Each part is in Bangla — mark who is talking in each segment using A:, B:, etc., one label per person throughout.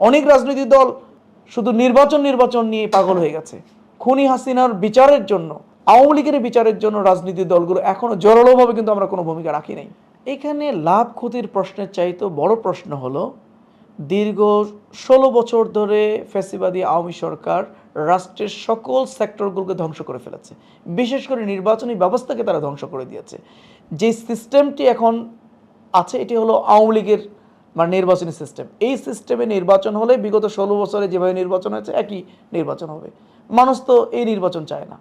A: অনেক রাজনৈতিক দল শুধু নির্বাচন নির্বাচন নিয়ে পাগল হয়ে গেছে। খুনি হাসিনার বিচারের জন্য, আওয়ামী লীগের বিচারের জন্য রাজনীতি দলগুলো এখনও জোরালোভাবে কিন্তু আমরা কোনো ভূমিকা রাখি নাই। এখানে লাভ ক্ষতির প্রশ্নের চাইতে বড় প্রশ্ন হলো, দীর্ঘ ষোলো বছর ধরে ফ্যাসিবাদী আওয়ামী সরকার রাষ্ট্রের সকল সেক্টরগুলোকে ধ্বংস করে ফেলেছে। বিশেষ করে নির্বাচনী ব্যবস্থাকে তারা ধ্বংস করে দিয়েছে। যে সিস্টেমটি এখন আছে, এটি হলো আওয়ামী লীগের মানে নির্বাচনী সিস্টেম এই সিস্টেমে নির্বাচন হলে বিগত ষোলো বছরে যেভাবে নির্বাচন হয়েছে, একই নির্বাচন হবে। মানুষ তো এই নির্বাচন চায় না।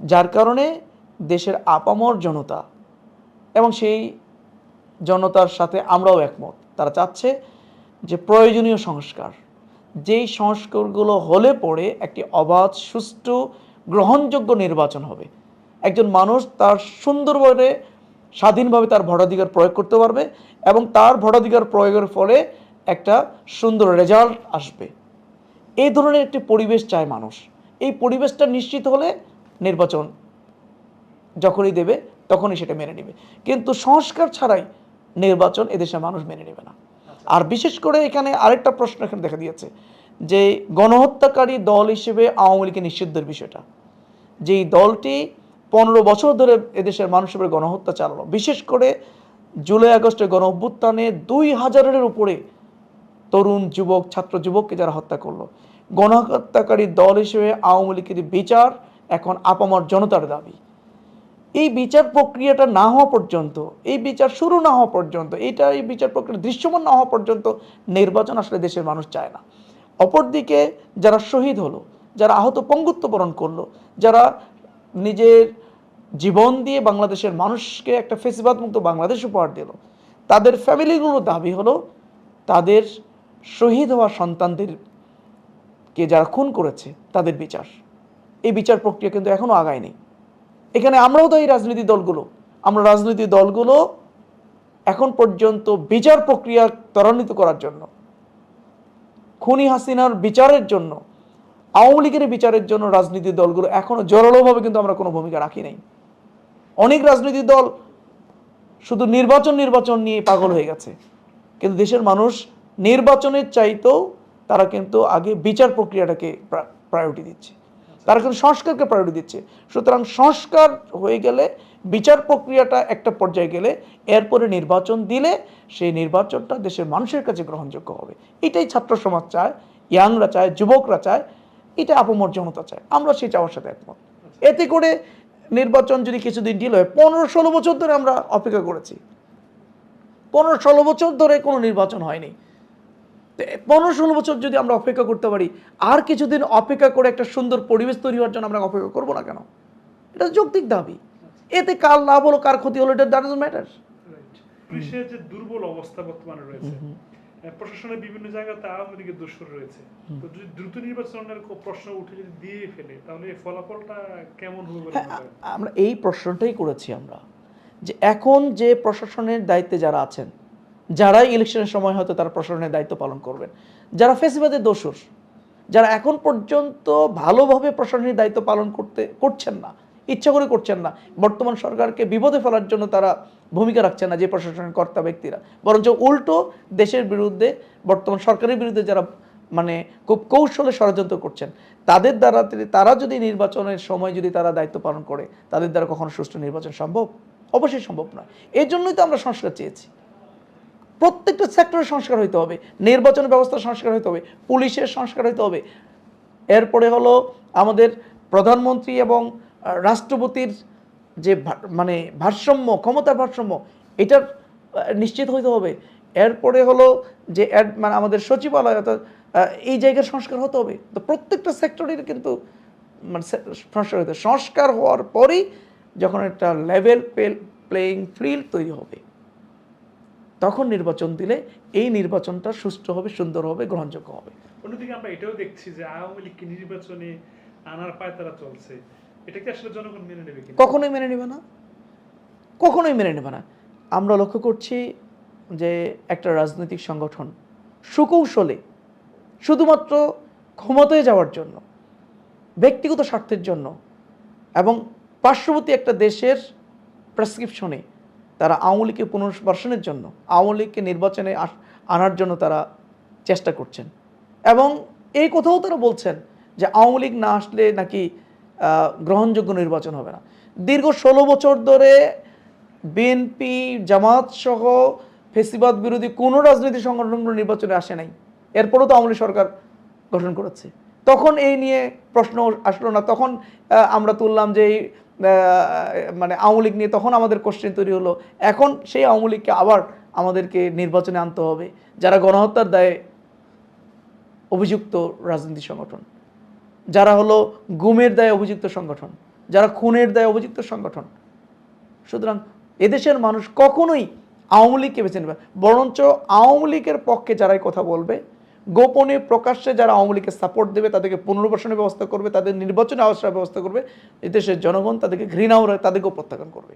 A: যার কারণে দেশের আপামর জনতা এবং সেই জনতার সাথে আমরাও একমত। তারা চাচ্ছে যে প্রয়োজনীয় সংস্কার, যেই সংস্কারগুলো হলে পরে একটি অবাধ, সুষ্ঠু, গ্রহণযোগ্য নির্বাচন হবে। একজন মানুষ তার সুন্দরভাবে স্বাধীনভাবে তার ভোটাধিকার প্রয়োগ করতে পারবে এবং তার ভোটাধিকার প্রয়োগের ফলে একটা সুন্দর রেজাল্ট আসবে। এই ধরনের একটি পরিবেশ চায় মানুষ। এই পরিবেশটা নিশ্চিত হলে নির্বাচন যখনই দেবে তখনই সেটা মেনে নেবে। কিন্তু সংস্কার ছাড়াই নির্বাচন এদেশে মানুষ মেনে নেবে না। আর বিশেষ করে এখানে আরেকটা প্রশ্ন এখানে দেখা দিয়েছে যে গণহত্যাকারী দল হিসেবে আওয়ামী লীগের নিষিদ্ধের বিষয়টা। যেই দলটি পনেরো বছর ধরে এদেশের মানুষের উপরে গণহত্যা চালালো। বিশেষ করে জুলাই আগস্টের গণ অভ্যুত্থানে দুই হাজারের উপরে তরুণ যুবক, ছাত্র যুবককে যারা হত্যা করল। গণহত্যাকারী দল হিসেবে আওয়ামী লীগের বিচার এখন আপামর জনতার দাবি। এই বিচার প্রক্রিয়াটা না হওয়া পর্যন্ত, এই বিচার শুরু না হওয়া পর্যন্ত, এইটা এই বিচার প্রক্রিয়া দৃশ্যমান না হওয়া পর্যন্ত নির্বাচন আসলে দেশের মানুষ চায় না। অপরদিকে যারা শহীদ হলো, যারা আহত পঙ্গুত্ব বরণ করল, যারা নিজের জীবন দিয়ে বাংলাদেশের মানুষকে একটা ফেসিবাদ মুক্ত বাংলাদেশ উপহার দিল। তাদের ফ্যামিলিগুলোর দাবি হলো, তাদের শহীদ হওয়া সন্তানদেরকে যারা খুন করেছে, তাদের বিচার। এই বিচার প্রক্রিয়া কিন্তু এখনও আগায়নি এখানে আমরাও তো এই রাজনীতি দলগুলো। আমরা রাজনীতি দলগুলো এখন পর্যন্ত বিচার প্রক্রিয়া ত্বরান্বিত করার জন্য, খুনি হাসিনার বিচারের জন্য আওয়ামী লীগের বিচারের জন্য রাজনীতি দলগুলো এখনও জোরালোভাবে কিন্তু আমরা কোনো ভূমিকা রাখি নাই। অনেক রাজনীতি দল শুধু নির্বাচন নির্বাচন নিয়ে পাগল হয়ে গেছে। কিন্তু দেশের মানুষ নির্বাচনের চাইতেও তারা কিন্তু আগে বিচার প্রক্রিয়াটাকে প্রায়োরিটি দিচ্ছে। তারা কিন্তু সংস্কারকে প্রায়োরিটি দিচ্ছে। সুতরাং সংস্কার হয়ে গেলে, বিচার প্রক্রিয়াটা একটা পর্যায়ে গেলে, এরপরে নির্বাচন দিলে সেই নির্বাচনটা দেশের মানুষের কাছে গ্রহণযোগ্য হবে। এটাই ছাত্র সমাজ চায়, ইয়াংরা চায়, যুবকরা চায় এটা আপমর জনতা চায়। আমরা সেই চাওয়ার সাথে একমত। এতে করে নির্বাচন যদি কিছুদিন ডিল হয় পনেরো ষোলো বছর ধরে আমরা অপেক্ষা করেছি। পনেরো ষোলো বছর ধরে কোনো নির্বাচন হয়নি। পনেরো ষোলো বছর যদি আমরা অপেক্ষা করতে পারি আর কিছুদিন অপেক্ষা করে একটা সুন্দর পরিবেশ তৈরি হওয়ার জন্য আমরা অপেক্ষা করব না কেন? এটা যৌক্তিক দাবি। এতে কার লাভ হলো কার ক্ষতি হলো এটা ডাজন্ট ম্যাটার
B: পুলিশের যে দুর্বল অবস্থা বর্তমানে রয়েছে প্রশাসনের বিভিন্ন জায়গাতে আওয়ামী লীগের দোষর রয়েছে। তো যদি দ্রুত নির্বাচনের প্রশ্ন উঠে যদি দিয়ে ফেলে তাহলে ফলাফলটা কেমন হবে করেন?
A: আমরা এই প্রশ্নটাই করেছি আমরা যে এখন যে প্রশাসনের দায়িত্বে যারা আছেন যারাই ইলেকশনের সময় হয়তো তারা প্রশাসনের দায়িত্ব পালন করবেন যারা ফেসিবাদের দোষর যারা এখন পর্যন্ত ভালোভাবে প্রশাসনিক দায়িত্ব পালন করতে করছেন না ইচ্ছা করে করছেন না। বর্তমান সরকারকে বিপদে ফেলার জন্য তারা ভূমিকা রাখছেন না যে প্রশাসনের কর্তা ব্যক্তিরা। বরঞ্চ উল্টো দেশের বিরুদ্ধে, বর্তমান সরকারের বিরুদ্ধে যারা মানে খুব কৌশলে ষড়যন্ত্র করছেন, তাদের দ্বারা তারা যদি নির্বাচনের সময় যদি তারা দায়িত্ব পালন করে, তাদের দ্বারা কখনো সুষ্ঠু নির্বাচন সম্ভব? অবশ্যই সম্ভব নয়। এই জন্যই তো আমরা সংস্কার চেয়েছি। প্রত্যেকটা সেক্টরে সংস্কার হইতে হবে। নির্বাচন ব্যবস্থা সংস্কার হইতে হবে। পুলিশের সংস্কার হইতে হবে। এরপরে হলো আমাদের প্রধানমন্ত্রী এবং রাষ্ট্রপতির যে মানে ভারসাম্য, ক্ষমতার ভারসাম্য, এটার নিশ্চিত হইতে হবে। এরপরে হলো যে মানে আমাদের সচিবালয় অর্থাৎ এই জায়গার সংস্কার হতে হবে। তো প্রত্যেকটা সেক্টরের কিন্তু মানে সংস্কার হতে। সংস্কার হওয়ার পরেই যখন একটা লেভেল প্লেইং ফিল্ড তৈরি হবে, তখন নির্বাচন দিলে এই নির্বাচনটা সুষ্ঠু হবে, সুন্দর হবে, গ্রহণযোগ্য হবে।
B: অন্যদিকে আমরা এটাও দেখছি যে আওয়ামী লীগকে নির্বাচনে আনার পায় তারা চলছে। মেনে
A: কখনোই মেনে নেবে না। কখনোই মেনে নেবে না। আমরা লক্ষ্য করছি যে একটা রাজনৈতিক সংগঠন সুকৌশলে শুধুমাত্র ক্ষমতায় যাওয়ার জন্য, ব্যক্তিগত স্বার্থের জন্য এবং পার্শ্ববর্তী একটা দেশের প্রেসক্রিপশনে তারা আওয়ামী লীগকে পুনর্বাসনের জন্য, আওয়ামী লীগকে নির্বাচনে আনার জন্য তারা চেষ্টা করছেন। এবং এই কথাও তারা বলছেন যে আওয়ামী লীগ না আসলে নাকি গ্রহণযোগ্য নির্বাচন হবে না। দীর্ঘ ষোলো বছর ধরে বিএনপি জামাত সহ ফেসিবাদ বিরোধী কোনো রাজনৈতিক সংগঠনগুলো নির্বাচনে আসে নাই। এরপরও তো আওয়ামী সরকার গঠন করেছে। তখন এই নিয়ে প্রশ্ন আসলো না। তখন আমরা তুললাম যে এই মানে আওয়ামী লীগ নিয়ে তখন আমাদের কোশ্চেন তৈরি হলো। এখন সেই আওয়ামী লীগকে আবার আমাদেরকে নির্বাচনে আনতে হবে, যারা গণহত্যার দায়ে অভিযুক্ত রাজনৈতিক সংগঠন। যারা হলো গুমের দায়ে অভিযুক্ত সংগঠন, যারা খুনের দায়ে অভিযুক্ত সংগঠন। সুতরাং এদেশের মানুষ কখনোই আওয়ামী লীগকে বেছে নেবে বরঞ্চ আওয়ামী লীগের পক্ষে যারাই কথা বলবে, গোপনে প্রকাশ্যে যারা আওয়ামী লীগকে সাপোর্ট দেবে, তাদেরকে পুনর্বাসনের ব্যবস্থা করবে, তাদের নির্বাচনে আসার ব্যবস্থা করবে, এদেশের জনগণ তাদেরকে ঘৃণাও তাদেরকেও প্রত্যাখ্যান করবে।